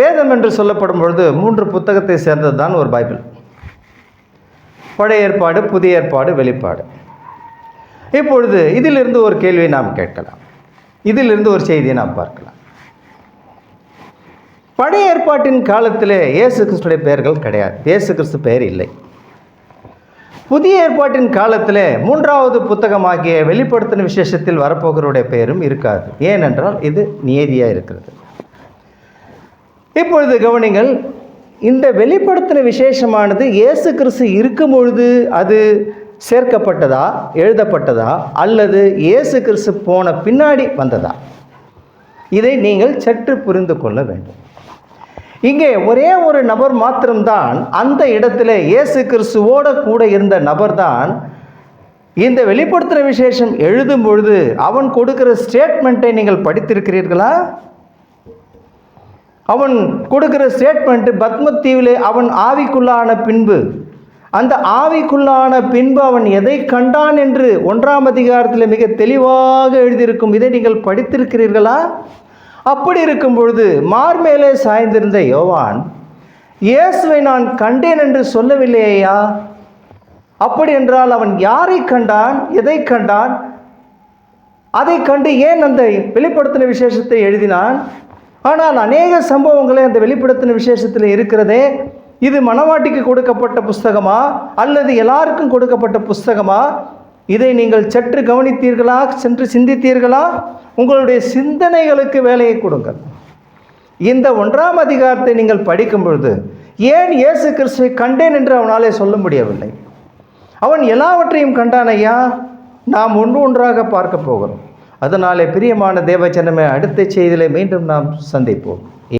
வேதம் என்று சொல்லப்படும் பொழுது மூன்று புத்தகத்தை சேர்ந்தது தான் ஒரு பைபிள். பழைய ஏற்பாடு புதிய ஏற்பாடு வெளிப்பாடு. இப்பொழுது இதிலிருந்து ஒரு கேள்வியை நாம் கேட்கலாம். இதிலிருந்து ஒரு செய்தியை நாம் பார்க்கலாம். பழைய ஏற்பாட்டின் காலத்திலே இயேசு கிறிஸ்துடைய பெயர்கள் கிடையாது. இயேசு கிறிஸ்து பெயர் இல்லை. புதிய ஏற்பாட்டின் காலத்திலே மூன்றாவது புத்தகமாகிய வெளிப்படுத்தின விசேஷத்தில் வரப்போகிறவருடைய பெயரும் இருக்காது. ஏனென்றால் இது நியதியாக இருக்கிறது. இப்பொழுது கவனிங்கள் இந்த வெளிப்படுத்தின விசேஷமானது இயேசு கிறிஸ்து இருக்கும் பொழுது அது சேர்க்கப்பட்டதா எழுதப்பட்டதா அல்லது இயேசு கிறிஸ்து போன பின்னாடி வந்ததா? இதை நீங்கள் சற்று புரிந்து கொள்ள வேண்டும். இங்கே ஒரே ஒரு நபர் மாத்திரம்தான் அந்த இடத்துல இயேசு கிறிஸ்துவோட கூட இருந்த நபர்தான் இந்த வெளிப்படுத்தின விசேஷம் எழுதும் பொழுது அவன் கொடுக்கிற ஸ்டேட்மெண்ட்டை நீங்கள் படித்திருக்கிறீர்களா? அவன் கொடுக்கிற ஸ்டேட்மெண்ட்டு பத்மத்தீவிலே அவன் ஆவிக்குள்ளான பின்பு. அந்த ஆவிக்குள்ளான பின்பு அவன் எதை கண்டான் என்று ஒன்றாம் அதிகாரத்தில் மிக தெளிவாக எழுதியிருக்கும். இதை நீங்கள் படித்திருக்கிறீர்களா? அப்படி இருக்கும் பொழுது மார்மேலே சாய்ந்திருந்த யோவான் இயேசுவை நான் கண்டேன் என்று சொல்லவில்லையா? அப்படி என்றால் அவன் யாரை கண்டான்? எதை கண்டான்? அதை கண்டு ஏன் அந்த வெளிப்படுத்தின விசேஷத்தை எழுதினான்? ஆனால் அநேக சம்பவங்களை அந்த வெளிப்படுத்தின விசேஷத்தில் இருக்கிறதே. இது மணவாட்டிக்கு கொடுக்கப்பட்ட புஸ்தகமா? அல்லது எல்லாருக்கும் கொடுக்கப்பட்ட புஸ்தகமா? இதை நீங்கள் சற்று கவனித்தீர்களா? சென்று சிந்தித்தீர்களா? உங்களுடைய சிந்தனைகளுக்கு வேலையை கொடுங்கள். இந்த ஒன்றாம் அதிகாரத்தை நீங்கள் படிக்கும் பொழுது ஏன் இயேசு கிறிஸ்துவை கண்டேன் என்று அவனாலே சொல்ல முடியவில்லை? அவன் எல்லாவற்றையும் கண்டான் ஐயா. நாம் ஒன்று ஒன்றாக பார்க்க போகிறோம். அதனாலே பிரியமான தேவச்சனமே அடுத்த செய்தியிலே மீண்டும் நாம் சந்திப்போம்.